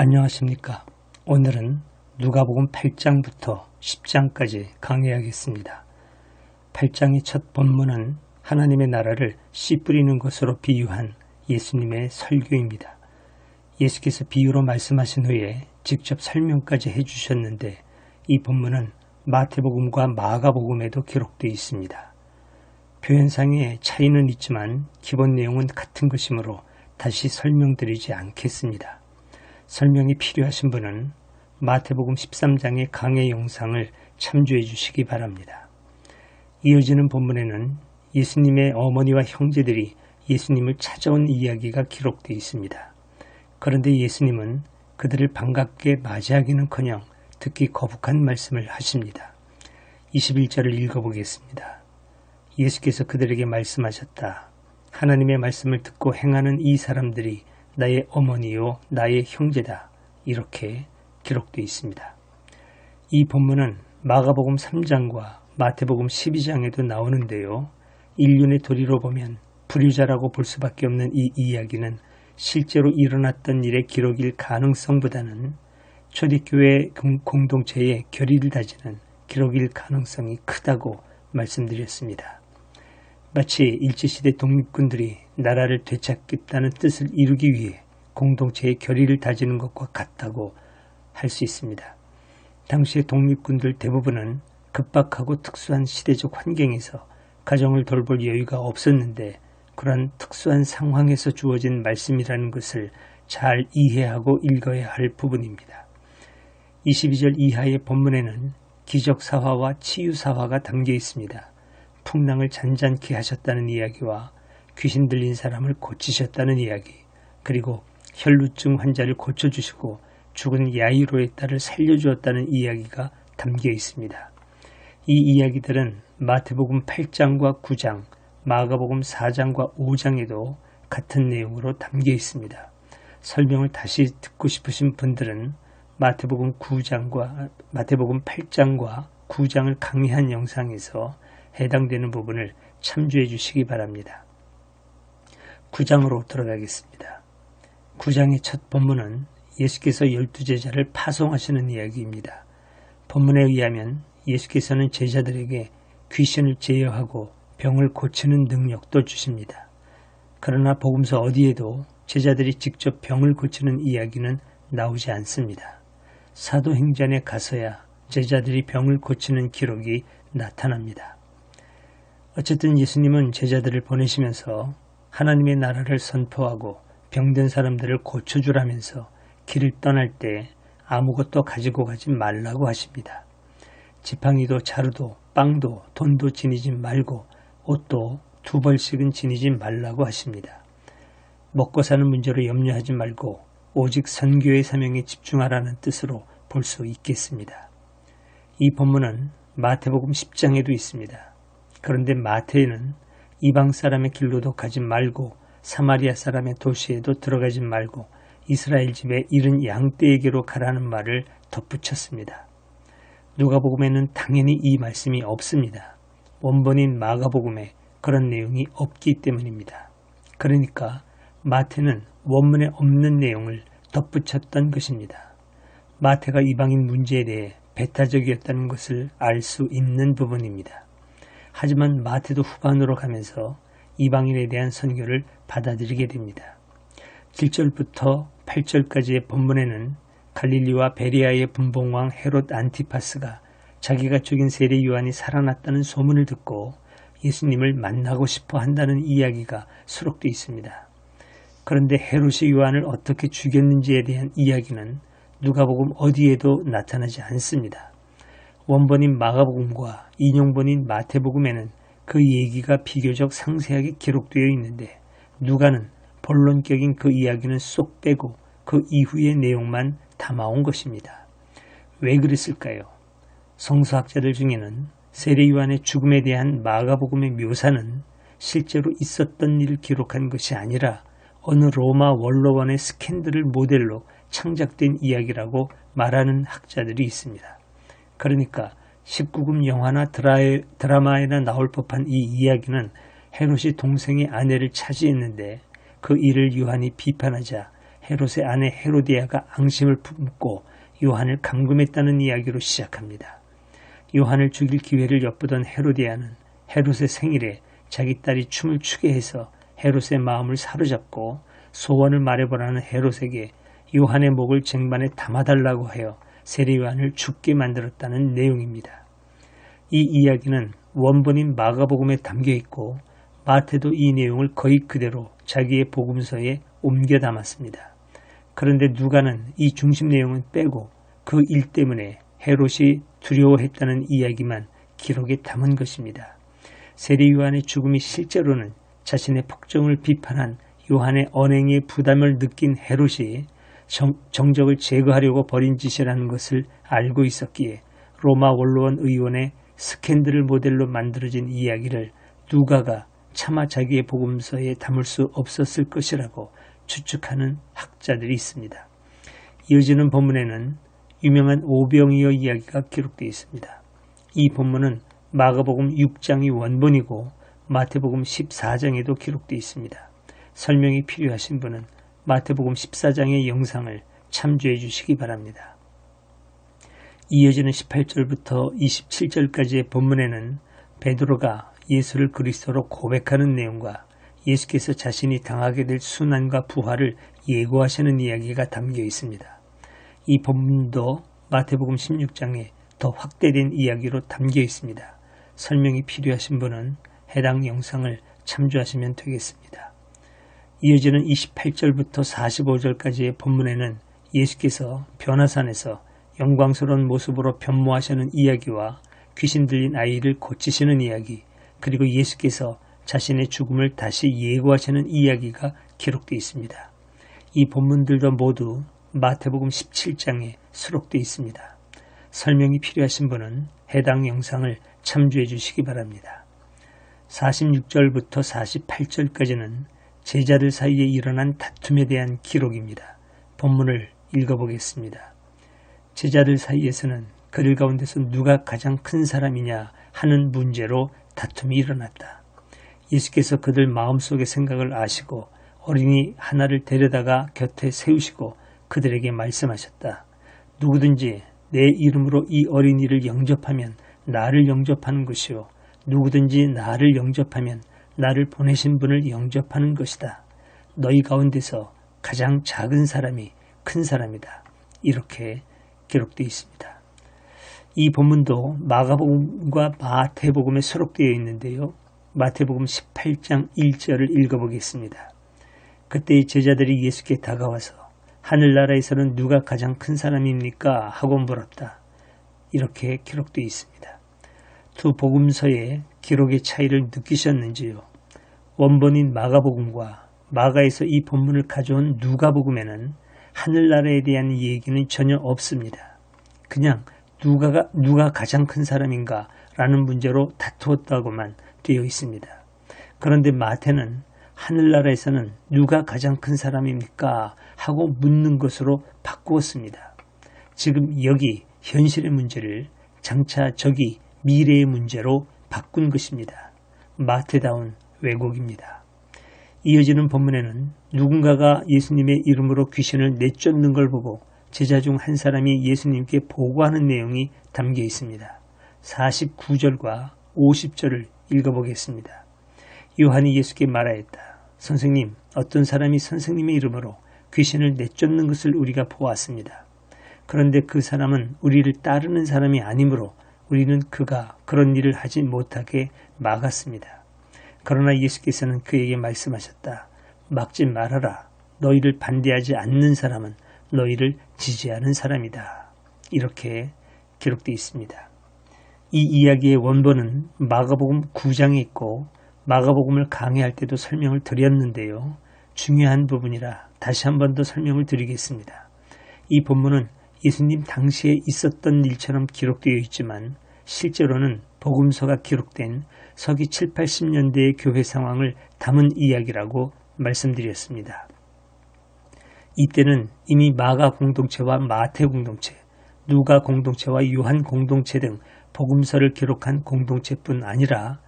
안녕하십니까. 오늘은 누가복음 8장부터 10장까지 강의하겠습니다. 8장의 첫 본문은 하나님의 나라를 씨 뿌리는 것으로 비유한 예수님의 설교입니다. 예수께서 비유로 말씀하신 후에 직접 설명까지 해주셨는데 이 본문은 마태복음과 마가복음에도 기록되어 있습니다. 표현상의 차이는 있지만 기본 내용은 같은 것이므로 다시 설명드리지 않겠습니다. 설명이 필요하신 분은 마태복음 13장의 강의 영상을 참조해 주시기 바랍니다. 이어지는 본문에는 예수님의 어머니와 형제들이 예수님을 찾아온 이야기가 기록되어 있습니다. 그런데 예수님은 그들을 반갑게 맞이하기는커녕 듣기 거북한 말씀을 하십니다. 21절을 읽어보겠습니다. 예수께서 그들에게 말씀하셨다. 하나님의 말씀을 듣고 행하는 이 사람들이 나의 어머니요 나의 형제다 이렇게 기록되어 있습니다. 이 본문은 마가복음 3장과 마태복음 12장에도 나오는데요. 인륜의 도리로 보면 불효자라고 볼 수밖에 없는 이 이야기는 실제로 일어났던 일의 기록일 가능성보다는 초대교회 공동체의 결의를 다지는 기록일 가능성이 크다고 말씀드렸습니다. 마치 일제시대 독립군들이 나라를 되찾겠다는 뜻을 이루기 위해 공동체의 결의를 다지는 것과 같다고 할 수 있습니다. 당시의 독립군들 대부분은 급박하고 특수한 시대적 환경에서 가정을 돌볼 여유가 없었는데 그런 특수한 상황에서 주어진 말씀이라는 것을 잘 이해하고 읽어야 할 부분입니다. 22절 이하의 본문에는 기적사화와 치유사화가 담겨 있습니다. 풍랑을 잔잔케 하셨다는 이야기와 귀신 들린 사람을 고치셨다는 이야기, 그리고 혈루증 환자를 고쳐주시고 죽은 야이로의 딸을 살려주었다는 이야기가 담겨 있습니다. 이 이야기들은 마태복음 8장과 9장, 마가복음 4장과 5장에도 같은 내용으로 담겨 있습니다. 설명을 다시 듣고 싶으신 분들은 마태복음 9장과 마태복음 8장과 9장을 강의한 영상에서 해당되는 부분을 참조해 주시기 바랍니다. 9장으로 들어가겠습니다. 9장의 첫 본문은 예수께서 열두 제자를 파송하시는 이야기입니다. 본문에 의하면 예수께서는 제자들에게 귀신을 제어하고 병을 고치는 능력도 주십니다. 그러나 복음서 어디에도 제자들이 직접 병을 고치는 이야기는 나오지 않습니다. 사도행전에 가서야 제자들이 병을 고치는 기록이 나타납니다. 어쨌든 예수님은 제자들을 보내시면서 하나님의 나라를 선포하고 병든 사람들을 고쳐주라면서 길을 떠날 때 아무것도 가지고 가지 말라고 하십니다. 지팡이도 자루도 빵도 돈도 지니지 말고 옷도 두 벌씩은 지니지 말라고 하십니다. 먹고 사는 문제로 염려하지 말고 오직 선교의 사명에 집중하라는 뜻으로 볼 수 있겠습니다. 이 본문은 마태복음 10장에도 있습니다. 그런데 마태는 이방 사람의 길로도 가지 말고 사마리아 사람의 도시에도 들어가지 말고 이스라엘 집에 이른 양떼에게로 가라는 말을 덧붙였습니다. 누가복음에는 당연히 이 말씀이 없습니다. 원본인 마가복음에 그런 내용이 없기 때문입니다. 그러니까 마태는 원문에 없는 내용을 덧붙였던 것입니다. 마태가 이방인 문제에 대해 배타적이었다는 것을 알 수 있는 부분입니다. 하지만 마태도 후반으로 가면서 이방인에 대한 선교를 받아들이게 됩니다. 7절부터 8절까지의 본문에는 갈릴리와 베리아의 분봉왕 헤롯 안티파스가 자기가 죽인 세례 요한이 살아났다는 소문을 듣고 예수님을 만나고 싶어 한다는 이야기가 수록되어 있습니다. 그런데 헤롯이 요한을 어떻게 죽였는지에 대한 이야기는 누가복음 어디에도 나타나지 않습니다. 원본인 마가복음과 인용본인 마태복음에는 그 얘기가 비교적 상세하게 기록되어 있는데 누가는 본론격인 그 이야기는 쏙 빼고 그 이후의 내용만 담아온 것입니다. 왜 그랬을까요? 성서학자들 중에는 세례요한의 죽음에 대한 마가복음의 묘사는 실제로 있었던 일을 기록한 것이 아니라 어느 로마 원로원의 스캔들을 모델로 창작된 이야기라고 말하는 학자들이 있습니다. 그러니까 19금 영화나 드라에, 드라마에나 나올 법한 이 이야기는 헤롯이 동생의 아내를 차지했는데 그 일을 요한이 비판하자 헤롯의 아내 헤로디아가 앙심을 품고 요한을 감금했다는 이야기로 시작합니다. 요한을 죽일 기회를 엿보던 헤로디아는 헤롯의 생일에 자기 딸이 춤을 추게 해서 헤롯의 마음을 사로잡고 소원을 말해보라는 헤롯에게 요한의 목을 쟁반에 담아달라고 하여 세례 요한을 죽게 만들었다는 내용입니다. 이 이야기는 원본인 마가복음에 담겨 있고 마태도 이 내용을 거의 그대로 자기의 복음서에 옮겨 담았습니다. 그런데 누가는 이 중심 내용은 빼고 그 일 때문에 헤롯이 두려워했다는 이야기만 기록에 담은 것입니다. 세례 요한의 죽음이 실제로는 자신의 폭정을 비판한 요한의 언행의 부담을 느낀 헤롯이 정, 적을 제거하려고 벌인 짓이라는 것을 알고 있었기에 로마 원로원 의원의 스캔들을 모델로 만들어진 이야기를 누가가 차마 자기의 복음서에 담을 수 없었을 것이라고 추측하는 학자들이 있습니다. 이어지는 본문에는 유명한 오병이어 이야기가 기록되어 있습니다. 이 본문은 마가복음 6장이 원본이고 마태복음 14장에도 기록되어 있습니다. 설명이 필요하신 분은 마태복음 14장의 영상을 참조해 주시기 바랍니다. 이어지는 18절부터 27절까지의 본문에는 베드로가 예수를 그리스도로 고백하는 내용과 예수께서 자신이 당하게 될 순환과 부활을 예고하시는 이야기가 담겨 있습니다. 이 본문도 마태복음 16장에 더 확대된 이야기로 담겨 있습니다. 설명이 필요하신 분은 해당 영상을 참조하시면 되겠습니다. 이어지는 28절부터 45절까지의 본문에는 예수께서 변화산에서 영광스러운 모습으로 변모하시는 이야기와 귀신 들린 아이를 고치시는 이야기, 그리고 예수께서 자신의 죽음을 다시 예고하시는 이야기가 기록되어 있습니다. 이 본문들도 모두 마태복음 17장에 수록되어 있습니다. 설명이 필요하신 분은 해당 영상을 참조해 주시기 바랍니다. 46절부터 48절까지는 제자들 사이에 일어난 다툼에 대한 기록입니다. 본문을 읽어보겠습니다. 제자들 사이에서는 그들 가운데서 누가 가장 큰 사람이냐 하는 문제로 다툼이 일어났다. 예수께서 그들 마음속의 생각을 아시고 어린이 하나를 데려다가 곁에 세우시고 그들에게 말씀하셨다. 누구든지 내 이름으로 이 어린이를 영접하면 나를 영접하는 것이요. 누구든지 나를 영접하면 나를 보내신 분을 영접하는 것이다. 너희 가운데서 가장 작은 사람이 큰 사람이다. 이렇게 기록되어 있습니다. 이 본문도 마가복음과 마태복음에 수록되어 있는데요. 마태복음 18장 1절을 읽어보겠습니다. 그때 제자들이 예수께 다가와서 하늘나라에서는 누가 가장 큰 사람입니까? 하고 물었다. 이렇게 기록되어 있습니다. 두 복음서의 기록의 차이를 느끼셨는지요? 원본인 마가복음과 마가에서 이 본문을 가져온 누가복음에는 하늘나라에 대한 얘기는 전혀 없습니다. 그냥 누가가 누가 가장 큰 사람인가 라는 문제로 다투었다고만 되어 있습니다. 그런데 마태는 하늘나라에서는 누가 가장 큰 사람입니까? 하고 묻는 것으로 바꾸었습니다. 지금 여기 현실의 문제를 장차 저기 미래의 문제로 바꾼 것입니다. 마태다운 왜곡입니다. 이어지는 본문에는 누군가가 예수님의 이름으로 귀신을 내쫓는 걸 보고 제자 중 한 사람이 예수님께 보고하는 내용이 담겨 있습니다. 49절과 50절을 읽어보겠습니다. 요한이 예수께 말하였다. 선생님, 어떤 사람이 선생님의 이름으로 귀신을 내쫓는 것을 우리가 보았습니다. 그런데 그 사람은 우리를 따르는 사람이 아니므로 우리는 그가 그런 일을 하지 못하게 막았습니다. 그러나 예수께서는 그에게 말씀하셨다. 막지 말아라. 너희를 반대하지 않는 사람은 너희를 지지하는 사람이다. 이렇게 기록되어 있습니다. 이 이야기의 원본은 마가복음 9장에 있고 마가복음을 강의할 때도 설명을 드렸는데요. 중요한 부분이라 다시 한 번 더 설명을 드리겠습니다. 이 본문은 예수님 당시에 있었던 일처럼 기록되어 있지만 실제로는 복음서가 기록된 서기 7, 80년대의 교회 상황을 담은 이야기라고 말씀드렸습니다. 이때는 이미 마가 공동체와 마태 공동체, 누가 공동체와 요한 공동체 등 복음서를 기록한 공동체뿐 아니라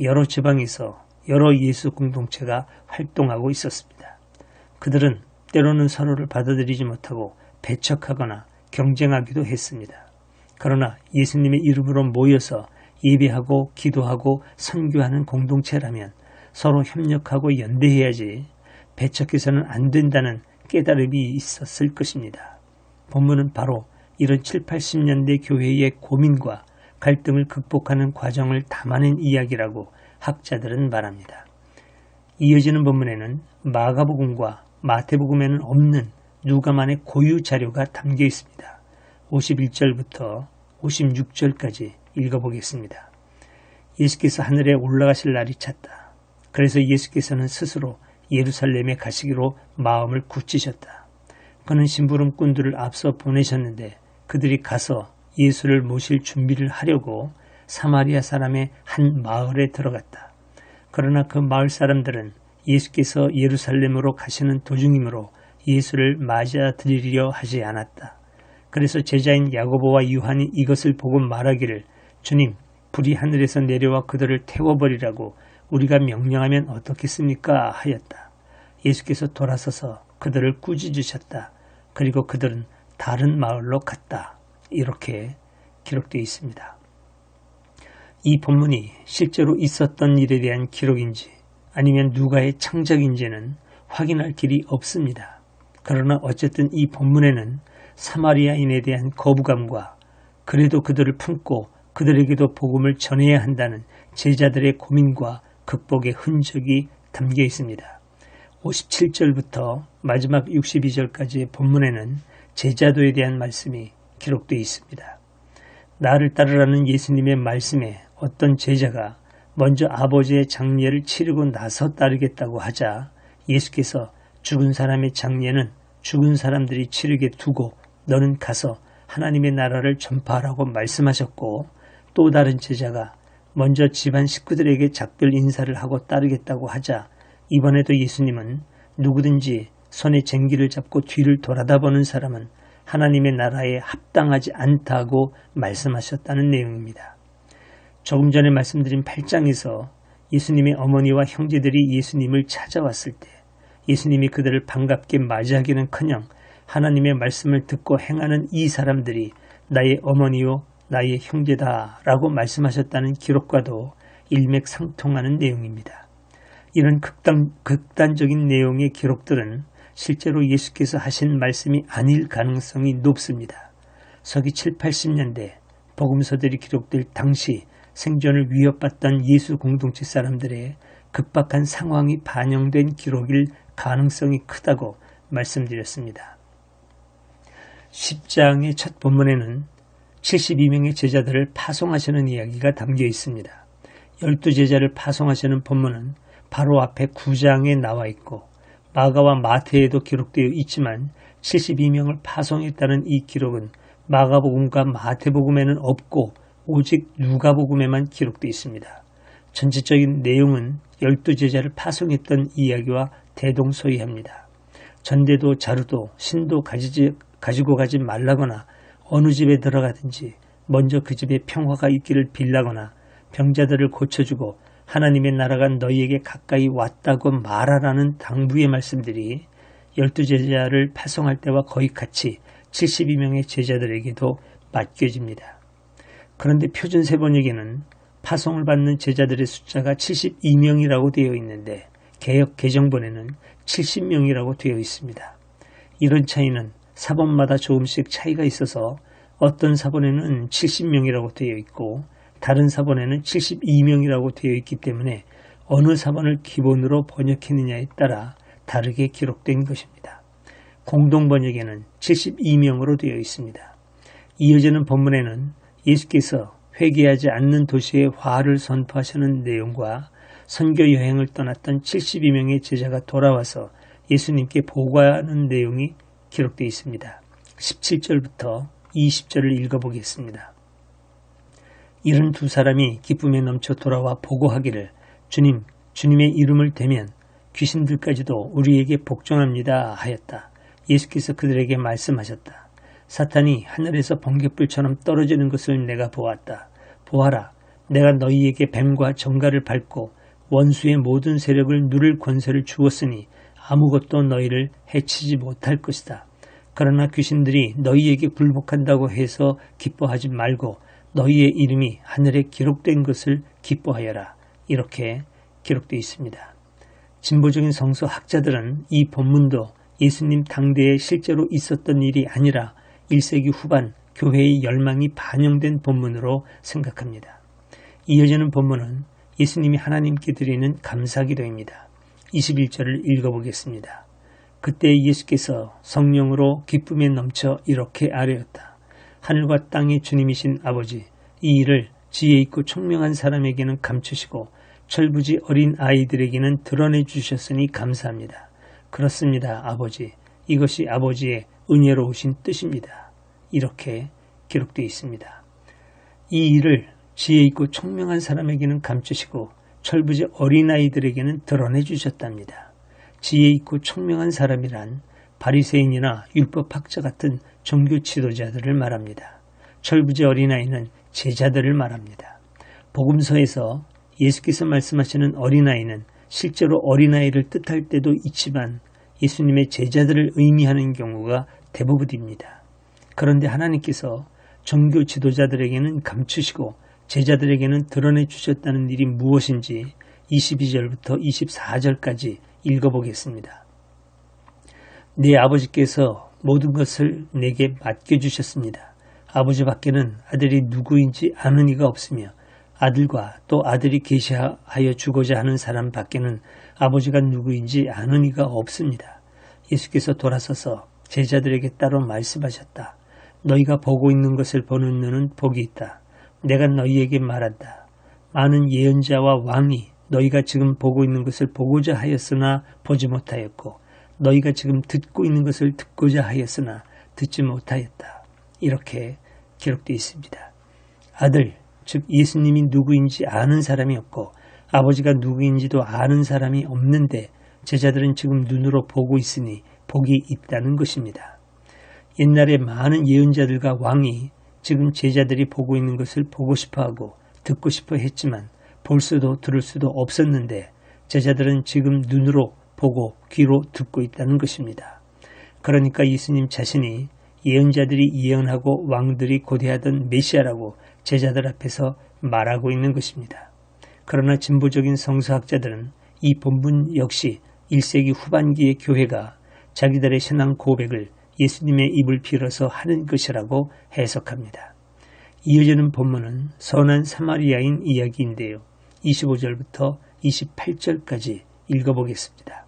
여러 지방에서 여러 예수 공동체가 활동하고 있었습니다. 그들은 때로는 서로를 받아들이지 못하고 배척하거나 경쟁하기도 했습니다. 그러나 예수님의 이름으로 모여서 예배하고 기도하고 선교하는 공동체라면 서로 협력하고 연대해야지 배척해서는 안 된다는 깨달음이 있었을 것입니다. 본문은 바로 이런 7, 80년대 교회의 고민과 갈등을 극복하는 과정을 담아낸 이야기라고 학자들은 말합니다. 이어지는 본문에는 마가복음과 마태복음에는 없는 누가만의 고유 자료가 담겨 있습니다. 51절부터 56절까지 읽어보겠습니다. 예수께서 하늘에 올라가실 날이 찼다. 그래서 예수께서는 스스로 예루살렘에 가시기로 마음을 굳히셨다. 그는 심부름꾼들을 앞서 보내셨는데 그들이 가서 예수를 모실 준비를 하려고 사마리아 사람의 한 마을에 들어갔다. 그러나 그 마을 사람들은 예수께서 예루살렘으로 가시는 도중이므로 예수를 맞아들이려 하지 않았다. 그래서 제자인 야고보와 유한이 이것을 보고 말하기를 주님 불이 하늘에서 내려와 그들을 태워버리라고 우리가 명령하면 어떻겠습니까? 하였다. 예수께서 돌아서서 그들을 꾸짖으셨다. 그리고 그들은 다른 마을로 갔다. 이렇게 기록되어 있습니다. 이 본문이 실제로 있었던 일에 대한 기록인지 아니면 누가의 창작인지는 확인할 길이 없습니다. 그러나 어쨌든 이 본문에는 사마리아인에 대한 거부감과 그래도 그들을 품고 그들에게도 복음을 전해야 한다는 제자들의 고민과 극복의 흔적이 담겨 있습니다. 57절부터 마지막 62절까지의 본문에는 제자도에 대한 말씀이 기록되어 있습니다. 나를 따르라는 예수님의 말씀에 어떤 제자가 먼저 아버지의 장례를 치르고 나서 따르겠다고 하자 예수께서 죽은 사람의 장례는 죽은 사람들이 치르게 두고 너는 가서 하나님의 나라를 전파하라고 말씀하셨고 또 다른 제자가 먼저 집안 식구들에게 작별 인사를 하고 따르겠다고 하자 이번에도 예수님은 누구든지 손에 쟁기를 잡고 뒤를 돌아다보는 사람은 하나님의 나라에 합당하지 않다고 말씀하셨다는 내용입니다. 조금 전에 말씀드린 8장에서 예수님의 어머니와 형제들이 예수님을 찾아왔을 때 예수님이 그들을 반갑게 맞이하기는 커녕 하나님의 말씀을 듣고 행하는 이 사람들이 나의 어머니요 나의 형제다 라고 말씀하셨다는 기록과도 일맥상통하는 내용입니다. 이런 극단, 극단적인 내용의 기록들은 실제로 예수께서 하신 말씀이 아닐 가능성이 높습니다. 서기 7, 80년대 복음서들이 기록될 당시 생존을 위협받던 예수 공동체 사람들의 급박한 상황이 반영된 기록일 가능성이 크다고 말씀드렸습니다. 10장의 첫 본문에는 72명의 제자들을 파송하시는 이야기가 담겨 있습니다. 12제자를 파송하시는 본문은 바로 앞에 9장에 나와 있고 마가와 마태에도 기록되어 있지만 72명을 파송했다는 이 기록은 마가복음과 마태복음에는 없고 오직 누가복음에만 기록되어 있습니다. 전체적인 내용은 열두 제자를 파송했던 이야기와 대동소이합니다. 전대도 자루도 신도 가지지, 가지고 가지 말라거나 어느 집에 들어가든지 먼저 그 집에 평화가 있기를 빌라거나 병자들을 고쳐주고 하나님의 나라가 너희에게 가까이 왔다고 말하라는 당부의 말씀들이 열두 제자를 파송할 때와 거의 같이 72명의 제자들에게도 맡겨집니다. 그런데 표준 세번역에는 파송을 받는 제자들의 숫자가 72명이라고 되어 있는데 개혁 개정본에는 70명이라고 되어 있습니다. 이런 차이는 사본마다 조금씩 차이가 있어서 어떤 사본에는 70명이라고 되어 있고 다른 사본에는 72명이라고 되어 있기 때문에 어느 사본을 기본으로 번역했느냐에 따라 다르게 기록된 것입니다. 공동 번역에는 72명으로 되어 있습니다. 이어지는 본문에는 예수께서 회개하지 않는 도시에 화를 선포하시는 내용과 선교 여행을 떠났던 72명의 제자가 돌아와서 예수님께 보고하는 내용이 기록되어 있습니다. 17절부터 20절을 읽어보겠습니다. 이런 두 사람이 기쁨에 넘쳐 돌아와 보고하기를 주님, 주님의 이름을 대면 귀신들까지도 우리에게 복종합니다 하였다. 예수께서 그들에게 말씀하셨다. 사탄이 하늘에서 번개불처럼 떨어지는 것을 내가 보았다. 보아라, 내가 너희에게 뱀과 정갈을 밟고 원수의 모든 세력을 누를 권세를 주었으니 아무것도 너희를 해치지 못할 것이다. 그러나 귀신들이 너희에게 굴복한다고 해서 기뻐하지 말고 너희의 이름이 하늘에 기록된 것을 기뻐하여라. 이렇게 기록되어 있습니다. 진보적인 성서 학자들은 이 본문도 예수님 당대에 실제로 있었던 일이 아니라 1세기 후반 교회의 열망이 반영된 본문으로 생각합니다. 이어지는 본문은 예수님이 하나님께 드리는 감사기도입니다. 21절을 읽어보겠습니다. 그때 예수께서 성령으로 기쁨에 넘쳐 이렇게 아뢰었다. 하늘과 땅의 주님이신 아버지, 이 일을 지혜 있고 총명한 사람에게는 감추시고 철부지 어린 아이들에게는 드러내 주셨으니 감사합니다. 그렇습니다, 아버지. 이것이 아버지의 은혜로우신 뜻입니다. 이렇게 기록되어 있습니다. 이 일을 지혜 있고 총명한 사람에게는 감추시고 철부지 어린아이들에게는 드러내 주셨답니다. 지혜 있고 총명한 사람이란 바리새인이나 율법학자 같은 종교 지도자들을 말합니다. 철부지 어린아이는 제자들을 말합니다. 복음서에서 예수께서 말씀하시는 어린아이는 실제로 어린아이를 뜻할 때도 있지만 예수님의 제자들을 의미하는 경우가 대부분입니다. 그런데 하나님께서 종교 지도자들에게는 감추시고 제자들에게는 드러내 주셨다는 일이 무엇인지 22절부터 24절까지 읽어보겠습니다. 내 아버지께서 모든 것을 내게 맡겨주셨습니다. 아버지 밖에는 아들이 누구인지 아는 이가 없으며 아들과 또 아들이 계시하여 주고자 하는 사람 밖에는 아버지가 누구인지 아는 이가 없습니다. 예수께서 돌아서서 제자들에게 따로 말씀하셨다. 너희가 보고 있는 것을 보는 눈은 복이 있다. 내가 너희에게 말한다. 많은 예언자와 왕이 너희가 지금 보고 있는 것을 보고자 하였으나 보지 못하였고 너희가 지금 듣고 있는 것을 듣고자 하였으나 듣지 못하였다. 이렇게 기록되어 있습니다. 아들, 즉 예수님이 누구인지 아는 사람이 없고 아버지가 누구인지도 아는 사람이 없는데 제자들은 지금 눈으로 보고 있으니 복이 있다는 것입니다. 옛날에 많은 예언자들과 왕이 지금 제자들이 보고 있는 것을 보고 싶어 하고 듣고 싶어 했지만 볼 수도 들을 수도 없었는데 제자들은 지금 눈으로 보고 귀로 듣고 있다는 것입니다. 그러니까 예수님 자신이 예언자들이 예언하고 왕들이 고대하던 메시아라고 제자들 앞에서 말하고 있는 것입니다. 그러나 진보적인 성서학자들은 이 본문 역시 1세기 후반기의 교회가 자기들의 신앙 고백을 예수님의 입을 빌어서 하는 것이라고 해석합니다. 이어지는 본문은 선한 사마리아인 이야기인데요. 25절부터 28절까지 읽어보겠습니다.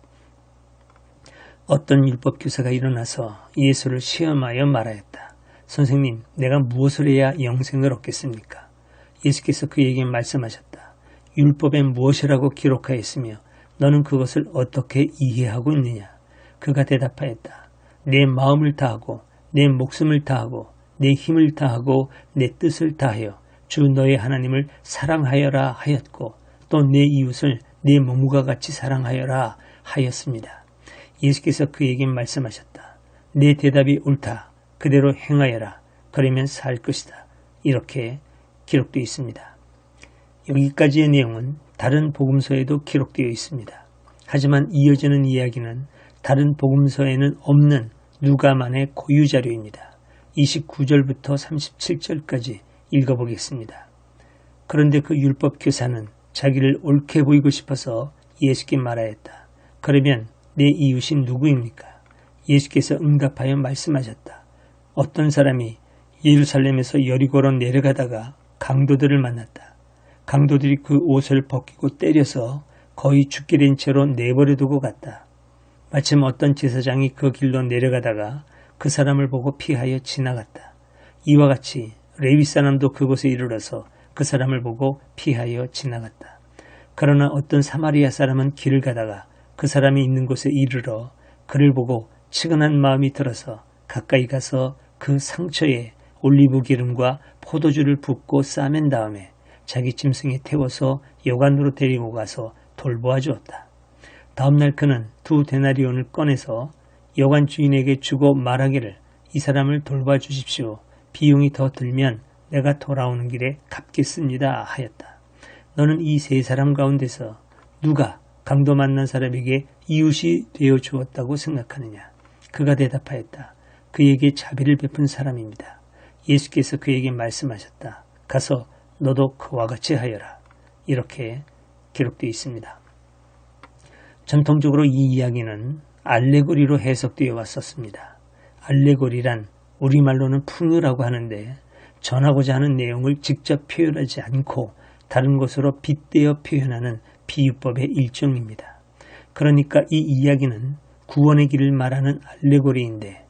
어떤 율법 교사가 일어나서 예수를 시험하여 말하였다. 선생님, 내가 무엇을 해야 영생을 얻겠습니까? 예수께서 그에게 말씀하셨다. 율법에 무엇이라고 기록하였으며 너는 그것을 어떻게 이해하고 있느냐? 그가 대답하였다. 내 마음을 다하고 내 목숨을 다하고 내 힘을 다하고 내 뜻을 다하여 주 너의 하나님을 사랑하여라 하였고 또 내 이웃을 내 몸과 같이 사랑하여라 하였습니다. 예수께서 그에게 말씀하셨다. 내 대답이 옳다. 그대로 행하여라. 그러면 살 것이다. 이렇게 기록되어 있습니다. 여기까지의 내용은 다른 복음서에도 기록되어 있습니다. 하지만 이어지는 이야기는 다른 복음서에는 없는 누가만의 고유 자료입니다. 29절부터 37절까지 읽어보겠습니다. 그런데 그 율법 교사는 자기를 옳게 보이고 싶어서 예수께 말하였다. 그러면 내 이웃이 누구입니까? 예수께서 응답하여 말씀하셨다. 어떤 사람이 예루살렘에서 여리고로 내려가다가 강도들을 만났다. 강도들이 그 옷을 벗기고 때려서 거의 죽게 된 채로 내버려 두고 갔다. 마침 어떤 제사장이 그 길로 내려가다가 그 사람을 보고 피하여 지나갔다. 이와 같이 레위 사람도 그곳에 이르러서 그 사람을 보고 피하여 지나갔다. 그러나 어떤 사마리아 사람은 길을 가다가 그 사람이 있는 곳에 이르러 그를 보고 치근한 마음이 들어서 가까이 가서 그 상처에 올리브 기름과 포도주를 붓고 싸맨 다음에 자기 짐승에 태워서 여관으로 데리고 가서 돌보아 주었다. 다음날 그는 두 데나리온을 꺼내서 여관 주인에게 주고 말하기를 이 사람을 돌봐주십시오. 비용이 더 들면 내가 돌아오는 길에 갚겠습니다 하였다. 너는 이 세 사람 가운데서 누가 강도 만난 사람에게 이웃이 되어 주었다고 생각하느냐? 그가 대답하였다. 그에게 자비를 베푼 사람입니다. 예수께서 그에게 말씀하셨다. 가서 너도 그와 같이 하여라. 이렇게 기록되어 있습니다. 전통적으로 이 이야기는 알레고리로 해석되어 왔었습니다. 알레고리란 우리말로는 풍요라고 하는데 전하고자 하는 내용을 직접 표현하지 않고 다른 것으로 빗대어 표현하는 비유법의 일종입니다. 그러니까 이 이야기는 구원의 길을 말하는 알레고리인데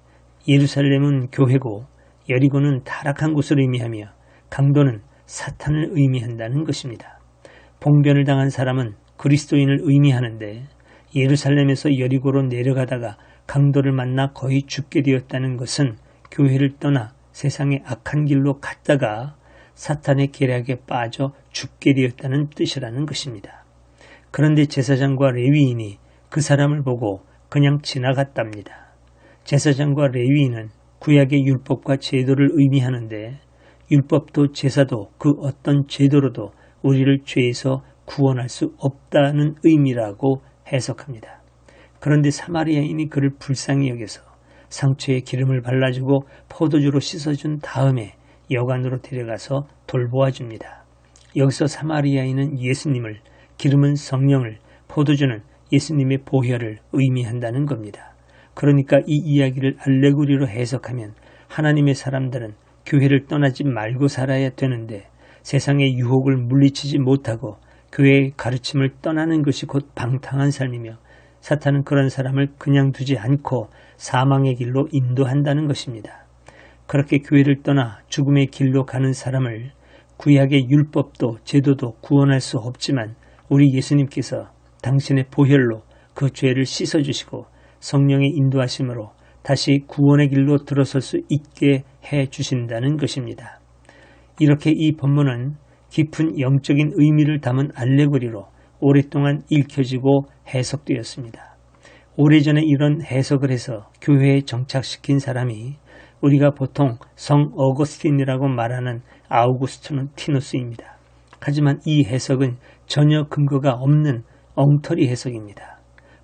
예루살렘은 교회고 여리고는 타락한 곳을 의미하며 강도는 사탄을 의미한다는 것입니다. 봉변을 당한 사람은 그리스도인을 의미하는데 예루살렘에서 여리고로 내려가다가 강도를 만나 거의 죽게 되었다는 것은 교회를 떠나 세상의 악한 길로 갔다가 사탄의 계략에 빠져 죽게 되었다는 뜻이라는 것입니다. 그런데 제사장과 레위인이 그 사람을 보고 그냥 지나갔답니다. 제사장과 레위인은 구약의 율법과 제도를 의미하는데 율법도 제사도 그 어떤 제도로도 우리를 죄에서 구원할 수 없다는 의미라고 해석합니다. 그런데 사마리아인이 그를 불쌍히 여겨서 상처에 기름을 발라주고 포도주로 씻어준 다음에 여관으로 데려가서 돌보아 줍니다. 여기서 사마리아인은 예수님을, 기름은 성령을, 포도주는 예수님의 보혈을 의미한다는 겁니다. 그러니까 이 이야기를 알레고리로 해석하면 하나님의 사람들은 교회를 떠나지 말고 살아야 되는데 세상의 유혹을 물리치지 못하고 교회의 가르침을 떠나는 것이 곧 방탕한 삶이며 사탄은 그런 사람을 그냥 두지 않고 사망의 길로 인도한다는 것입니다. 그렇게 교회를 떠나 죽음의 길로 가는 사람을 구약의 율법도 제도도 구원할 수 없지만 우리 예수님께서 당신의 보혈로 그 죄를 씻어주시고 성령의 인도하심으로 다시 구원의 길로 들어설 수 있게 해 주신다는 것입니다. 이렇게 이 본문은 깊은 영적인 의미를 담은 알레고리로 오랫동안 읽혀지고 해석되었습니다. 오래전에 이런 해석을 해서 교회에 정착시킨 사람이 우리가 보통 성 어거스틴이라고 말하는 아우구스티누스입니다. 하지만 이 해석은 전혀 근거가 없는 엉터리 해석입니다.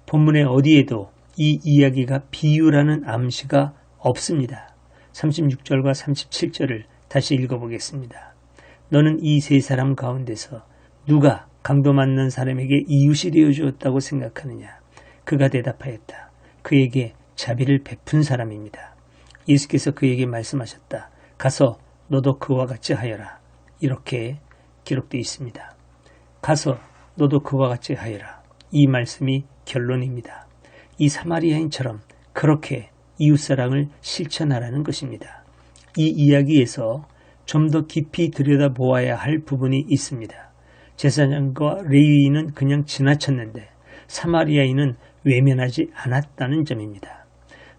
본문의 어디에도 이 이야기가 비유라는 암시가 없습니다. 36절과 37절을 다시 읽어보겠습니다. 너는 이 세 사람 가운데서 누가 강도 맞는 사람에게 이웃이 되어 주었다고 생각하느냐? 그가 대답하였다. 그에게 자비를 베푼 사람입니다. 예수께서 그에게 말씀하셨다. 가서 너도 그와 같이 하여라. 이렇게 기록되어 있습니다. 가서 너도 그와 같이 하여라. 이 말씀이 결론입니다. 이 사마리아인처럼 그렇게 이웃사랑을 실천하라는 것입니다. 이 이야기에서 좀 더 깊이 들여다보아야 할 부분이 있습니다. 제사장과 레위인은 그냥 지나쳤는데 사마리아인은 외면하지 않았다는 점입니다.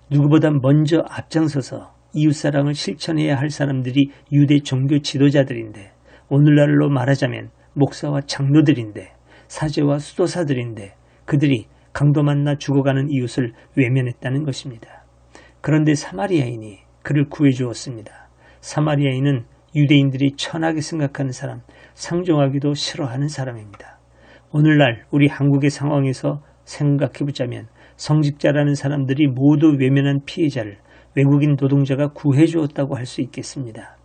누구보다 먼저 앞장서서 이웃사랑을 실천해야 할 사람들이 유대 종교 지도자들인데 오늘날로 말하자면 목사와 장로들인데 사제와 수도사들인데 그들이 강도 만나 죽어가는 이웃을 외면했다는 것입니다. 그런데 사마리아인이 그를 구해 주었습니다. 사마리아인은 유대인들이 천하게 생각하는 사람, 상종하기도 싫어하는 사람입니다. 오늘날 우리 한국의 상황에서 생각해보자면 성직자라는 사람들이 모두 외면한 피해자를 외국인 노동자가 구해주었다고 할 수 있겠습니다.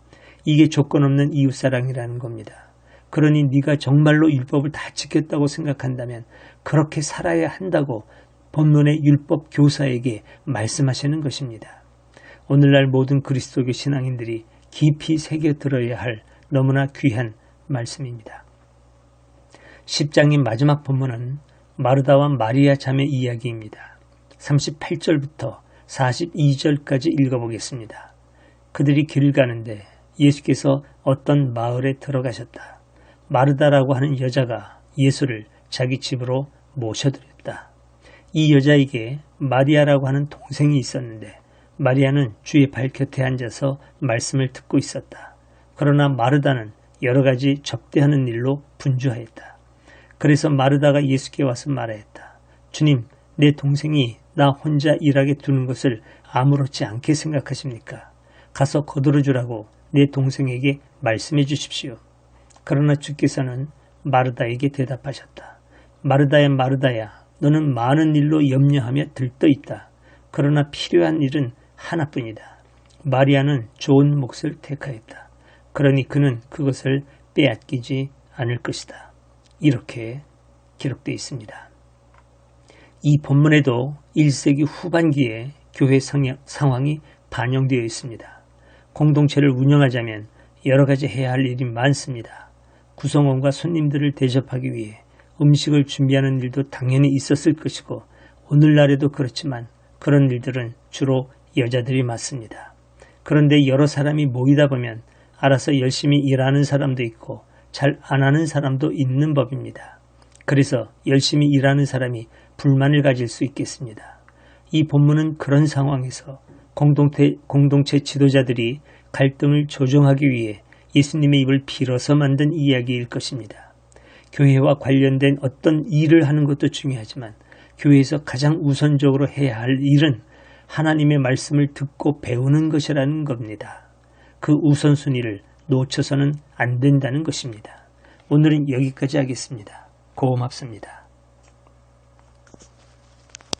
이게 조건 없는 이웃사랑이라는 겁니다. 그러니 네가 정말로 율법을 다 지켰다고 생각한다면 그렇게 살아야 한다고 본문의 율법 교사에게 말씀하시는 것입니다. 오늘날 모든 그리스도교 신앙인들이 깊이 새겨 들어야 할 너무나 귀한 말씀입니다. 10장의 마지막 본문은 마르다와 마리아 자매 이야기입니다. 38절부터 42절까지 읽어보겠습니다. 그들이 길을 가는데 예수께서 어떤 마을에 들어가셨다. 마르다라고 하는 여자가 예수를 자기 집으로 모셔드렸다. 이 여자에게 마리아라고 하는 동생이 있었는데 마리아는 주의 발 곁에 앉아서 말씀을 듣고 있었다. 그러나 마르다는 여러 가지 접대하는 일로 분주하였다. 그래서 마르다가 예수께 와서 말하였다. 주님, 내 동생이 나 혼자 일하게 두는 것을 아무렇지 않게 생각하십니까? 가서 거들어 주라고 내 동생에게 말씀해 주십시오. 그러나 주께서는 마르다에게 대답하셨다. 마르다야 마르다야 너는 많은 일로 염려하며 들떠 있다. 그러나 필요한 일은 하나뿐이다. 마리아는 좋은 몫을 택하였다. 그러니 그는 그것을 빼앗기지 않을 것이다. 이렇게 기록되어 있습니다. 이 본문에도 1세기 후반기에 교회 성향, 상황이 반영되어 있습니다. 공동체를 운영하자면 여러 가지 해야 할 일이 많습니다. 구성원과 손님들을 대접하기 위해 음식을 준비하는 일도 당연히 있었을 것이고 오늘날에도 그렇지만 그런 일들은 주로 여자들이 맡습니다. 그런데 여러 사람이 모이다 보면 알아서 열심히 일하는 사람도 있고 잘 안 하는 사람도 있는 법입니다. 그래서 열심히 일하는 사람이 불만을 가질 수 있겠습니다. 이 본문은 그런 상황에서 공동체, 공동체 지도자들이 갈등을 조정하기 위해 예수님의 입을 빌어서 만든 이야기일 것입니다. 교회와 관련된 어떤 일을 하는 것도 중요하지만 교회에서 가장 우선적으로 해야 할 일은 하나님의 말씀을 듣고 배우는 것이라는 겁니다. 그 우선순위를 놓쳐서는 안 된다는 것입니다. 오늘은 여기까지 하겠습니다. 고맙습니다.